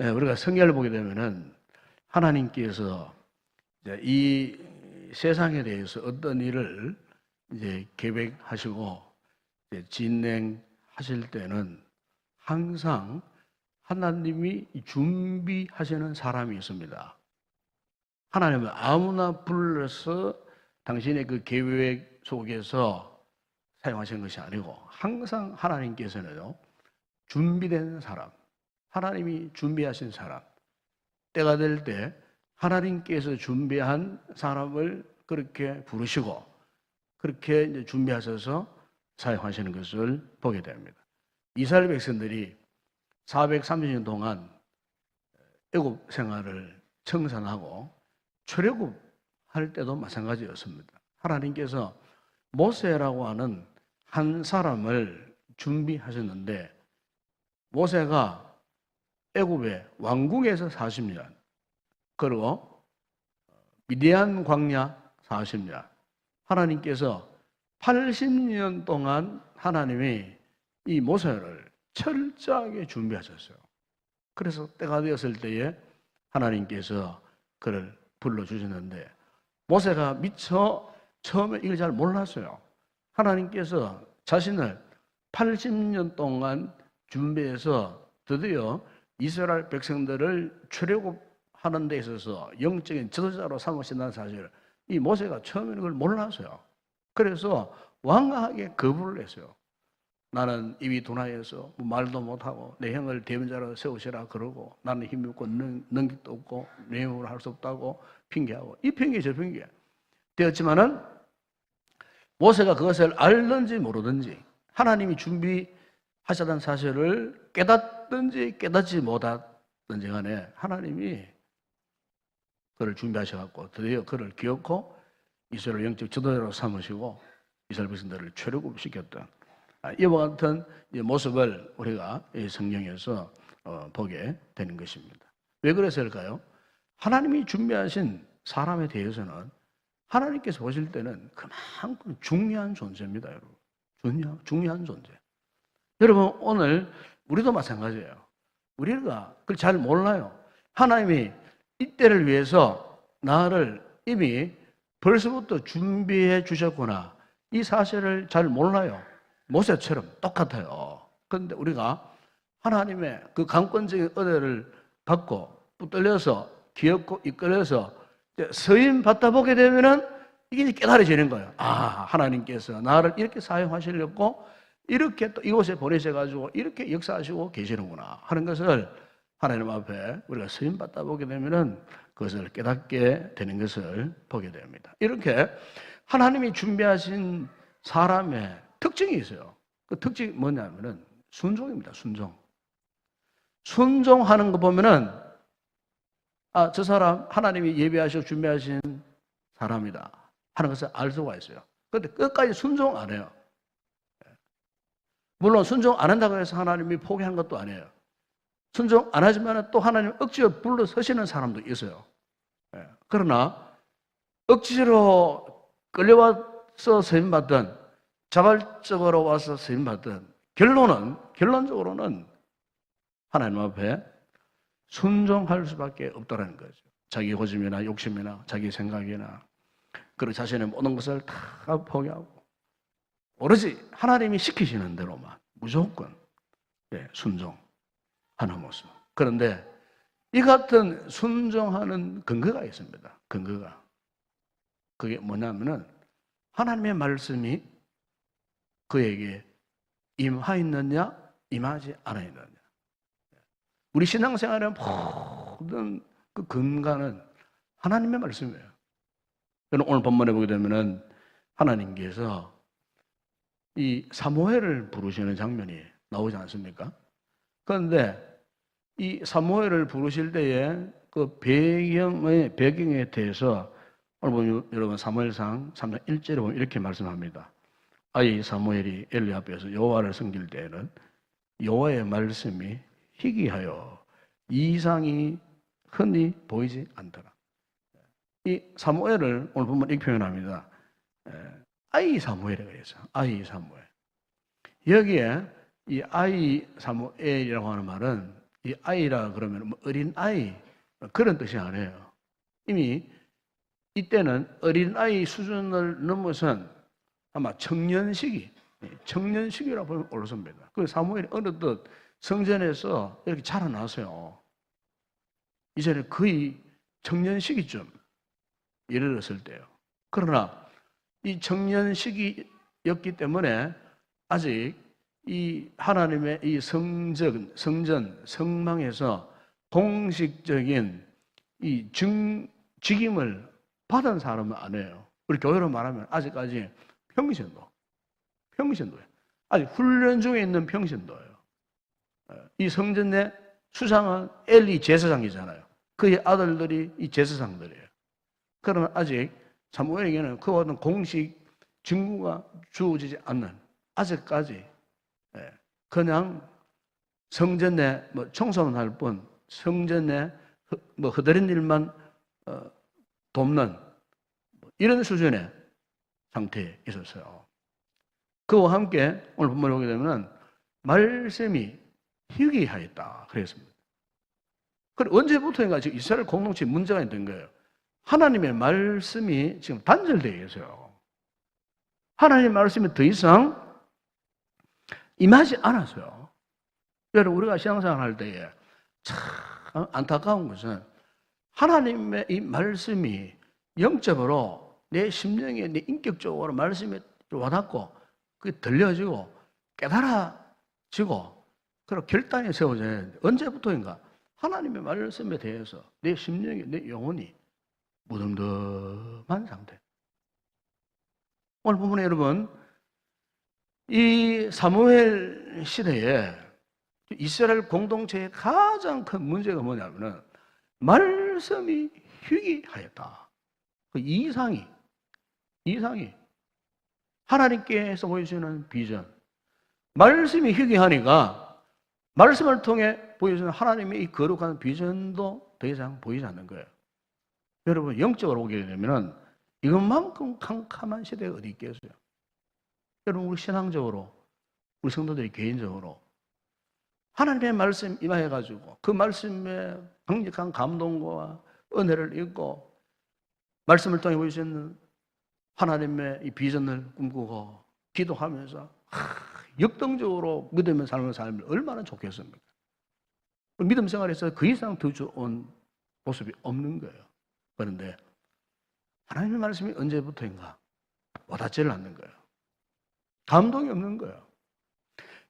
예, 우리가 성경을 보게 되면은 하나님께서 이 세상에 대해서 어떤 일을 이제 계획하시고 이제 진행하실 때는 항상 하나님이 준비하시는 사람이 있습니다. 하나님은 아무나 불러서 당신의 그 계획 속에서 사용하시는 것이 아니고 항상 하나님께서는요 준비된 사람, 하나님이 준비하신 사람, 때가 될 때 하나님께서 준비한 사람을 그렇게 부르시고 그렇게 준비하셔서 사용하시는 것을 보게 됩니다. 이스라엘 백성들이 430년 동안 애굽 생활을 청산하고 출애굽 할 때도 마찬가지였습니다. 하나님께서 모세라고 하는 한 사람을 준비하셨는데 모세가 애굽의 왕궁에서 40년 그리고 미디안 광야 40년 하나님께서 80년 동안 하나님이 이 모세를 철저하게 준비하셨어요. 그래서 때가 되었을 때에 하나님께서 그를 불러주셨는데 모세가 미처 처음에 이걸 잘 몰랐어요. 하나님께서 자신을 80년 동안 준비해서 드디어 이스라엘 백성들을 출애굽하는 데 있어서 영적인 지도자로 삼으신다는 사실을 이 모세가 처음에는 그걸 몰랐어요. 그래서 완강하게 거부를 했어요. 나는 입이 둔하여서 뭐 말도 못하고 내 형을 대변자로 세우시라 그러고 나는 힘이 없고 능, 능력도 없고 내용을 할 수 없다고 핑계하고 이 핑계 저 핑계 되었지만은 모세가 그것을 알든지 모르든지 하나님이 준비 하셨다는 사실을 깨닫든지 깨닫지 못하든지 간에 하나님이 그를 준비하셔갖고 드디어 그를 기억고 이스라엘 영적 지도자로 삼으시고 이스라엘 백성들을 출애굽시켰던 아, 이와 같은 모습을 우리가 성경에서 어, 보게 되는 것입니다. 왜 그랬을까요? 하나님이 준비하신 사람에 대해서는 하나님께서 보실 때는 그만큼 중요한 존재입니다, 여러분. 중요한, 중요한 존재. 여러분, 오늘 우리도 마찬가지예요. 우리가 그걸 잘 몰라요. 하나님이 이때를 위해서 나를 이미 벌써부터 준비해 주셨구나. 이 사실을 잘 몰라요. 모세처럼 똑같아요. 그런데 우리가 하나님의 그 강권적인 은혜를 받고 붙들려서 기었고 이끌려서 서임 받다 보게 되면은 이게 깨달아지는 거예요. 아, 하나님께서 나를 이렇게 사용하시려고 이렇게 또 이곳에 보내셔가지고 이렇게 역사하시고 계시는구나 하는 것을 하나님 앞에 우리가 서임 받다 보게 되면은 그것을 깨닫게 되는 것을 보게 됩니다. 이렇게 하나님이 준비하신 사람의 특징이 있어요. 그 특징이 뭐냐면은 순종입니다. 순종. 순종하는 거 보면은 아, 저 사람 하나님이 예비하시고 준비하신 사람이다 하는 것을 알 수가 있어요. 그런데 끝까지 순종 안 해요. 물론 순종 안 한다고 해서 하나님이 포기한 것도 아니에요. 순종 안 하지만 또 하나님 억지로 불러 서시는 사람도 있어요. 예. 그러나 억지로 끌려와서 세임받든 자발적으로 와서 세임받든 결론은 결론적으로는 하나님 앞에 순종할 수밖에 없다는 거죠. 자기 고집이나 욕심이나 자기 생각이나 그리고 자신의 모든 것을 다 포기하고 오로지 하나님이 시키시는 대로만 무조건 네, 순종하는 모습. 그런데 이 같은 순종하는 근거가 있습니다. 근거가. 그게 뭐냐면은 하나님의 말씀이 그에게 임하였느냐, 임하지 않았느냐. 우리 신앙생활의 모든 그 근간은 하나님의 말씀이에요. 오늘 본문에 보게 되면은 하나님께서 이 사모엘을 부르시는 장면이 나오지 않습니까? 그런데 이 사모엘을 부르실 때에 그 배경의 배경에 대해서 여러분 사무엘상 3장 1절에 보면 이렇게 말씀합니다. 아이 사무엘이 엘리 앞에서 여호와를 섬길 때에는 여호와의 말씀이 희귀하여 이상이 흔히 보이지 않더라. 이 사무엘을 오늘 보면 이렇게 표현합니다. 아이 사무엘이라고 해서 아이 사무엘. 여기에 이 아이 사무엘이라고 하는 말은 이 아이라 그러면 뭐 어린 아이 그런 뜻이 아니에요. 이미 이때는 어린 아이 수준을 넘어선 아마 청년 시기, 예, 청년 시기라고 보면 옳습니다. 그 사무엘이 어느덧 성전에서 이렇게 자라났어요. 이제는 거의 청년 시기쯤 이르렀을 때요. 그러나 이 청년 시기였기 때문에 아직 이 하나님의 이 성전, 성전, 성망에서 공식적인 이 증, 직임을 받은 사람은 아니에요. 우리 교회로 말하면 아직까지 평신도, 평신도예요. 아직 훈련 중에 있는 평신도예요. 이 성전 내 수상은 엘리 제사장이잖아요. 그의 아들들이 이 제사장들이에요. 그러나 아직 사무엘에게는 그와 같은 공식 증거가 주어지지 않는 아직까지 예, 그냥 성전 내뭐 청소만 할 뿐 성전 내뭐 허드렛 일만 어, 돕는 뭐 이런 수준의 상태에 있었어요. 그와 함께 오늘 본문을 보게 되면 말씀이 희귀하였다 그랬습니다. 그 언제부터인가 지금 이스라엘 공동체 문제가 있는 거예요. 하나님의 말씀이 지금 단절되어 있어요. 하나님의 말씀이 더 이상 임하지 않았어요. 여러분, 우리가 신앙생활 할 때에 참 안타까운 것은 하나님의 이 말씀이 영적으로 내 심령에, 내 인격적으로 말씀이 와닿고, 그게 들려지고, 깨달아지고, 그리고 결단이 세워져야 되는데, 언제부터인가? 하나님의 말씀에 대해서 내 심령이, 내 영혼이 무덤덤한 상태. 오늘 부분에 여러분, 이 사무엘 시대에 이스라엘 공동체의 가장 큰 문제가 뭐냐면은 말씀이 희귀하였다. 그 이상이, 이상이 하나님께서 보여주는 비전. 말씀이 희귀하니까 말씀을 통해 보여주는 하나님의 이 거룩한 비전도 더 이상 보이지 않는 거예요. 여러분, 영적으로 오게 되면은 이것만큼 캄캄한 시대가 어디 있겠어요? 여러분, 우리 신앙적으로, 우리 성도들이 개인적으로 하나님의 말씀 임하여가지고 그 말씀에 강력한 감동과 은혜를 입고 말씀을 통해 보여주는 하나님의 이 비전을 꿈꾸고 기도하면서 하, 역동적으로 믿음의 삶을 살면 얼마나 좋겠습니까? 믿음 생활에서 그 이상 더 좋은 모습이 없는 거예요. 그런데 하나님의 말씀이 언제부터인가 와닿지를 않는 거예요. 감동이 없는 거예요.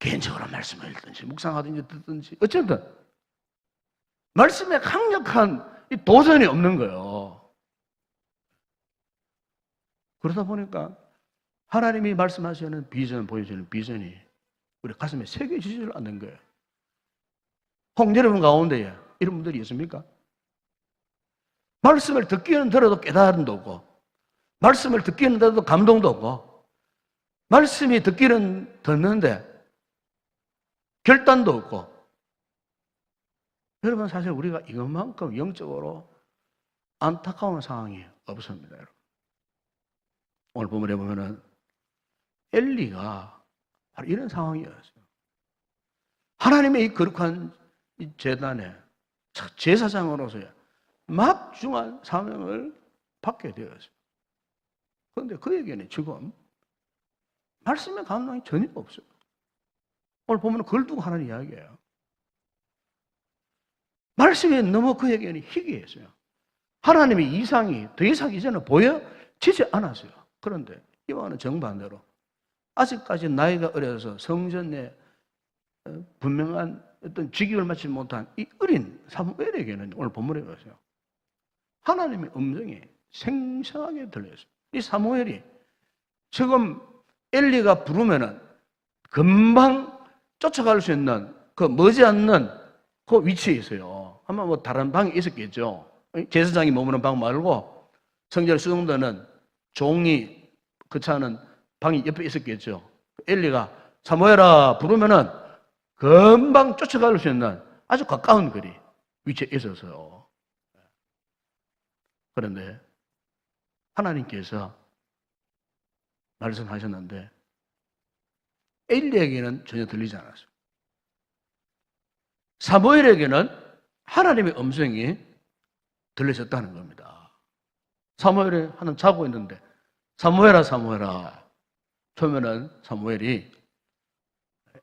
개인적으로 말씀을 읽든지 묵상하든지 듣든지 어쨌든 말씀에 강력한 이 도전이 없는 거예요. 그러다 보니까 하나님이 말씀하시는 비전, 보여주는 비전이 우리 가슴에 새겨지지를 않는 거예요. 홍 여러분 가운데에 이런 분들이 있습니까? 말씀을 듣기는 들어도 깨달음도 없고, 말씀을 듣기는 들어도 감동도 없고, 말씀이 듣기는 듣는데 결단도 없고. 여러분 사실 우리가 이것만큼 영적으로 안타까운 상황이 없습니다. 여러분. 오늘 본문에 보면은 엘리가 바로 이런 상황이었어요. 하나님의 이 거룩한 이 재단에 제사장으로서의 막중한 사명을 받게 되었어요. 그런데 그에게는 지금 말씀의 감동이 전혀 없어요. 오늘 보면 그걸 두고 하는 이야기예요. 말씀이 너무 그에게는 희귀했어요. 하나님의 이상이 더 이상 이제는 보여지지 않았어요. 그런데 이와는 정반대로 아직까지 나이가 어려서 성전 내 어, 분명한 어떤 직위를 맡지 못한 이 어린 사무엘에게는 오늘 본문에 보세요. 하나님의 음성이 생생하게 들렸어요. 이 사무엘이 지금 엘리가 부르면은 금방 쫓아갈 수 있는 그 머지않는 그 위치에 있어요. 아마 뭐 다른 방이 있었겠죠. 제사장이 머무는 방 말고 성전 수동대는 종이 그 차는 방이 옆에 있었겠죠. 엘리가 사모해라 부르면은 금방 쫓아갈 수 있는 아주 가까운 거리 위치에 있어서요. 그런데 하나님께서 말씀하셨는데 엘리에게는 전혀 들리지 않았어요. 사무엘에게는 하나님의 음성이 들려졌다는 겁니다. 사무엘이 하는 자고 있는데 사무엘아 사무엘아 처음에는 사무엘이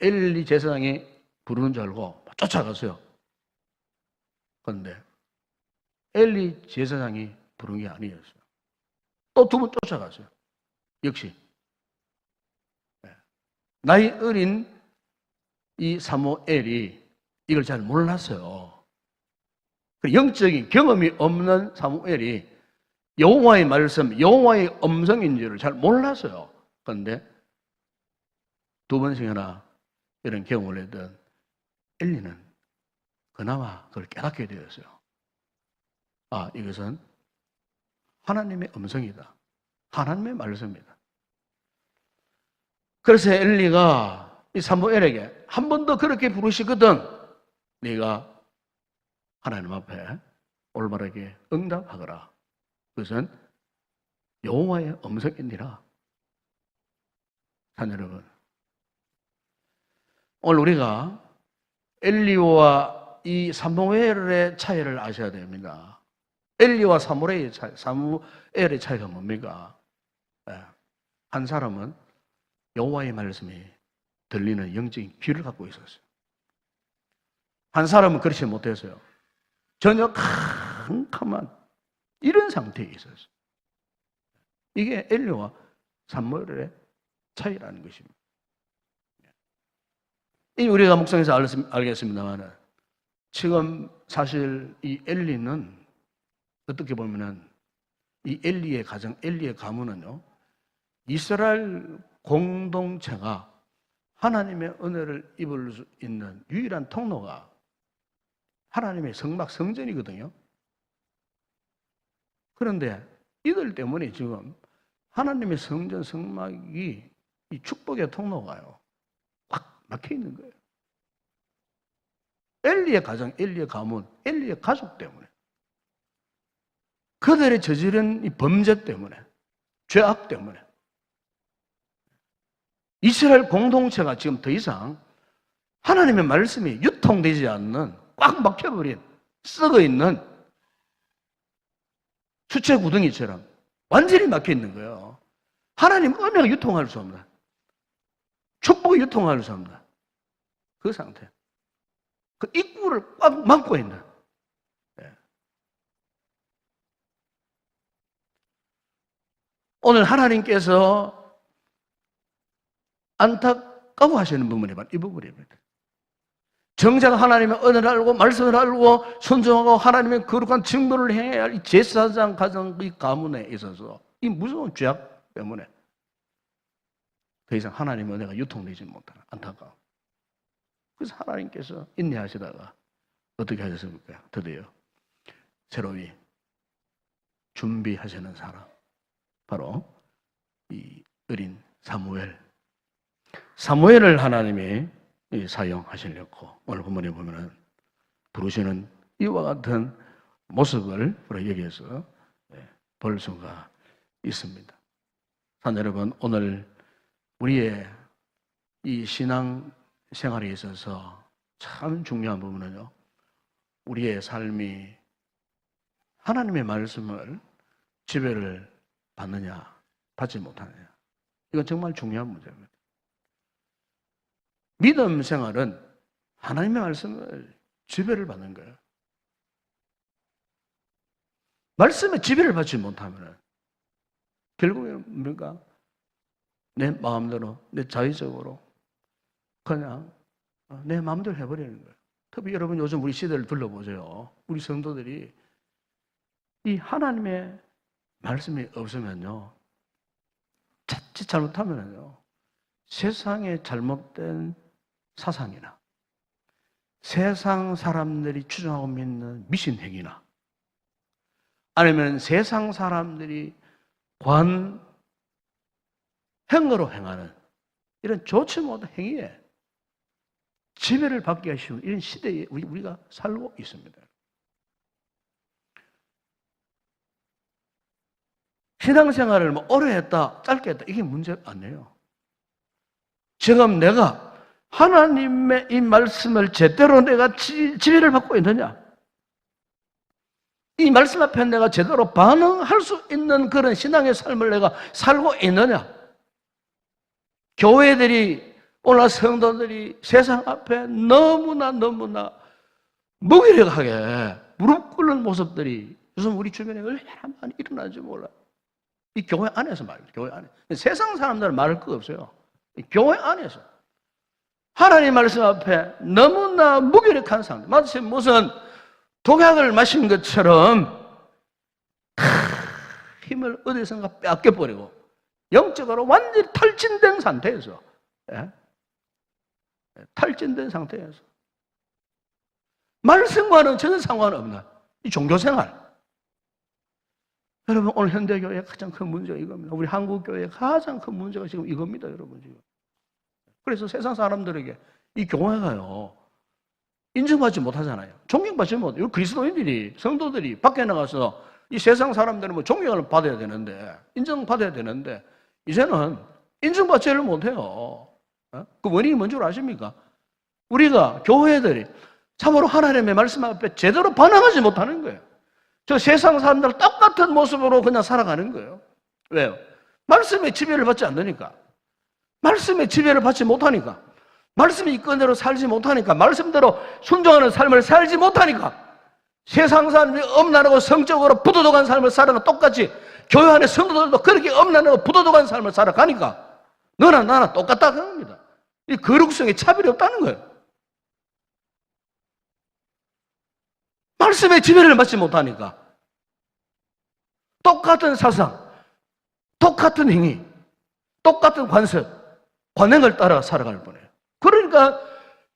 엘리 제사장이 부르는 줄 알고 쫓아갔어요. 그런데 엘리 제사장이 부른 게 아니었어요. 또 두 번 쫓아갔어요. 역시 네. 나이 어린 이 사무엘이 이걸 잘 몰랐어요. 그 영적인 경험이 없는 사무엘이 여호와의 말씀, 여호와의 음성인지를 잘 몰랐어요. 그런데 두 번씩이나 이런 경험을 했던 엘리는 그나마 그걸 깨닫게 되었어요. 아, 이것은 하나님의 음성이다. 하나님의 말씀이다. 그래서 엘리가 이 사무엘에게 한 번 더 그렇게 부르시거든 네가 하나님 앞에 올바르게 응답하거라. 그것은 여호와의 음성이니라. 산 여러분, 오늘 우리가 엘리와 이 사무엘의 차이를 아셔야 됩니다. 엘리와 사무엘의 차이, 사무엘의 차이가 뭡니까? 예. 한 사람은 여호와의 말씀이 들리는 영적인 귀를 갖고 있었어요. 한 사람은 그렇지 못했어요. 전혀 캄캄한 이런 상태에 있었어요. 이게 엘리와 사무엘의 차이라는 것입니다. 이 우리가 묵상해서 알겠습니다만 지금 사실 이 엘리는 어떻게 보면은 이 엘리의 가정, 엘리의 가문은요 이스라엘 공동체가 하나님의 은혜를 입을 수 있는 유일한 통로가 하나님의 성막 성전이거든요. 그런데 이들 때문에 지금 하나님의 성전 성막이 이 축복의 통로가요. 꽉 막혀 있는 거예요. 엘리의 가정, 엘리의 가문, 엘리의 가족 때문에. 그들의 저지른 이 범죄 때문에, 죄악 때문에. 이스라엘 공동체가 지금 더 이상 하나님의 말씀이 유통되지 않는 꽉 막혀버린 썩어 있는 수채 구덩이처럼 완전히 막혀 있는 거예요. 하나님 은혜가 유통할 수 없는 축복이 유통할 수 없는 그 상태. 그 입구를 꽉 막고 있는. 예. 오늘 하나님께서 안타까워하시는 부분이 바로 이 부분입니다. 정작 하나님의 은혜를 알고 말씀을 알고 순종하고 하나님의 거룩한 증거를 행해야 할이 제사장 가정의 가문에 있어서 이 무서운 죄악 때문에 더 이상 하나님의 은혜가 유통되지 못하는 안타까움. 그래서 하나님께서 인내하시다가 어떻게 하셨습니까? 드디어 새로이 준비하시는 사람 바로 이 어린 사무엘 사무엘을 하나님이 사용하시려고 오늘 본문에 보면은 부르시는 이와 같은 모습을 우리 여기에서 예, 볼 수가 있습니다. 산 여러분 오늘 우리의 이 신앙 생활에 있어서 참 중요한 부분은요. 우리의 삶이 하나님의 말씀을 지배를 받느냐, 받지 못하느냐. 이건 정말 중요한 문제입니다. 믿음 생활은 하나님의 말씀을 지배를 받는 거예요. 말씀에 지배를 받지 못하면 결국에는 뭡니까? 내 마음대로, 내 자의적으로 그냥 내 마음대로 해버리는 거예요. 특히 여러분 요즘 우리 시대를 둘러보세요. 우리 성도들이 이 하나님의 말씀이 없으면요. 자칫 잘못하면요. 세상에 잘못된 사상이나 세상 사람들이 추정하고 믿는 미신 행위나 아니면 세상 사람들이 관 행으로 행하는 이런 좋지 못한 행위에 지배를 받기 쉬운 이런 시대에 우리가 살고 있습니다. 신앙생활을 뭐 오래 했다, 짧게 했다, 이게 문제 아니에요. 지금 내가 하나님의 이 말씀을 제대로 내가 지, 지배를 받고 있느냐? 이 말씀 앞에 내가 제대로 반응할 수 있는 그런 신앙의 삶을 내가 살고 있느냐? 교회들이 오늘 성도들이 세상 앞에 너무나 너무나 무기력하게 무릎 꿇는 모습들이 요즘 우리 주변에 얼마나 많이 일어나는지 몰라. 이 교회 안에서 말이에요. 교회 안에. 세상 사람들은 말할 거 없어요. 이 교회 안에서. 하나님 말씀 앞에 너무나 무기력한 상태. 마치 무슨 독약을 마신 것처럼 다 힘을 어디선가 뺏겨버리고 영적으로 완전히 탈진된 상태에서 예? 탈진된 상태에서 말씀과는 전혀 상관없는 이 종교생활 여러분 오늘 현대교회의 가장 큰 문제가 이겁니다 우리 한국교회의 가장 큰 문제가 지금 이겁니다 여러분 지금 그래서 세상 사람들에게 이 교회가요 인정받지 못하잖아요 존경받지 못해요 그리스도인들이 성도들이 밖에 나가서 이 세상 사람들은 뭐 존경을 받아야 되는데 인정받아야 되는데 이제는 인정받지를 못해요 어? 그 원인이 뭔 줄 아십니까? 우리가 교회들이 참으로 하나님의 말씀 앞에 제대로 반응하지 못하는 거예요. 저 세상 사람들 똑같은 모습으로 그냥 살아가는 거예요. 왜요? 말씀의 지배를 받지 않으니까. 말씀의 지배를 받지 못하니까. 말씀이 이건대로 살지 못하니까. 말씀대로 순종하는 삶을 살지 못하니까. 세상 사람들이 엄난하고 성적으로 부도덕한 삶을 살아가 똑같이 교회 안에 성도들도 그렇게 엄난하고 부도덕한 삶을 살아가니까 너나 나나 똑같다 그 겁니다. 이 거룩성에 차별이 없다는 거예요. 말씀의 지배를 받지 못하니까 똑같은 사상, 똑같은 행위, 똑같은 관습, 관행을 따라 살아갈 뿐이에요. 그러니까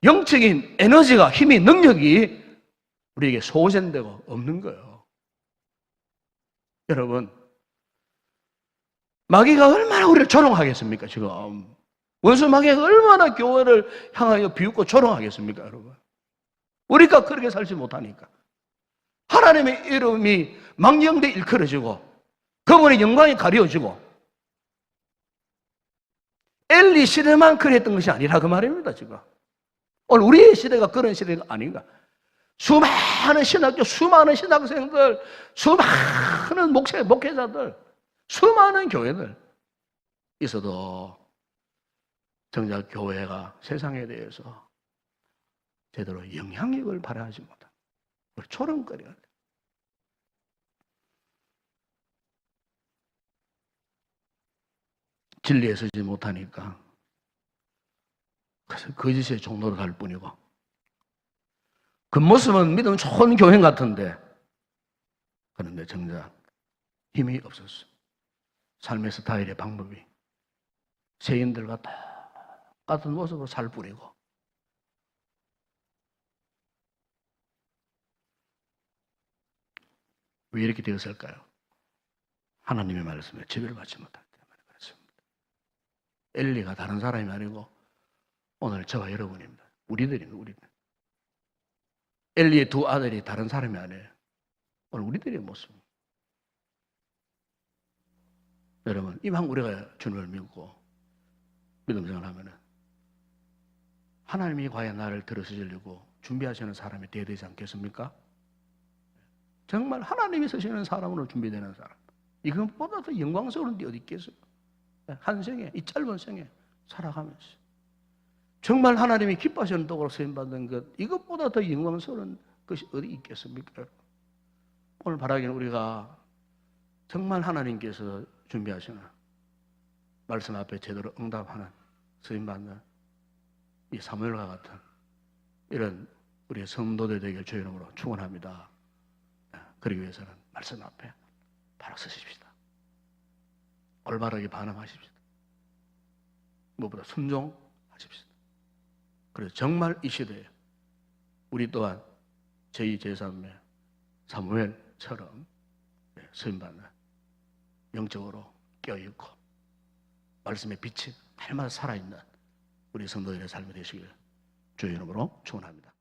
영적인 에너지가 힘이 능력이 우리에게 소진되고 없는 거예요. 여러분 마귀가 얼마나 우리를 조롱하겠습니까 지금 원수 마귀가 얼마나 교회를 향하여 비웃고 조롱하겠습니까 여러분 우리가 그렇게 살지 못하니까 하나님의 이름이 망령되 일컬어지고 그분의 영광이 가려지고 엘리 시대만 그랬던 것이 아니라 그 말입니다 지금. 오늘 우리의 시대가 그런 시대가 아닌가. 수많은 신학교 수많은 신학생들 수많은 목회, 목회자들 수많은 교회들 있어도 정작 교회가 세상에 대해서 제대로 영향력을 발휘하지 우리 초롱거려야 돼. 진리에 서지 못하니까 그래서 거짓의 종로로 갈 뿐이고 겉모습은 믿음 좋은 교회 같은데 그런데 정작 힘이 없었어. 삶의 스타일의 방법이 세인들과 똑같은 모습으로 살 뿐이고 왜 이렇게 되었을까요? 하나님의 말씀에 지배를 받지 못하기 때문에 그렇습니다. 엘리가 다른 사람이 아니고 오늘 저와 여러분입니다. 우리들입니다. 우리들. 엘리의 두 아들이 다른 사람이 아니에요. 오늘 우리들의 모습. 여러분, 이만 우리가 주님을 믿고 믿음 생활하면은 하나님이 과연 나를 들어주시려고 준비하시는 사람이 되어야 되지 않겠습니까? 정말 하나님이 쓰시는 사람으로 준비되는 사람. 이것보다 더 영광스러운 데 어디 있겠어요? 한 생에, 이 짧은 생에 살아가면서. 정말 하나님이 기뻐하시는 도구로 쓰임받는 것, 이것보다 더 영광스러운 것이 어디 있겠습니까? 오늘 바라기는 우리가 정말 하나님께서 준비하시는 말씀 앞에 제대로 응답하는 쓰임받는 이 사무엘과 같은 이런 우리 성도들 되길 주의 이름으로 축원합니다. 그러기 위해서는 말씀 앞에 바로 서십시다. 올바르게 반응하십시다. 무엇보다 순종하십시다. 그래서 정말 이 시대에 우리 또한 제2, 제3의 사무엘처럼 쓰임받는 영적으로 깨어있고 말씀의 빛이 날마다 살아있는 우리 성도들의 삶이 되시길 주의 이름으로 축원합니다.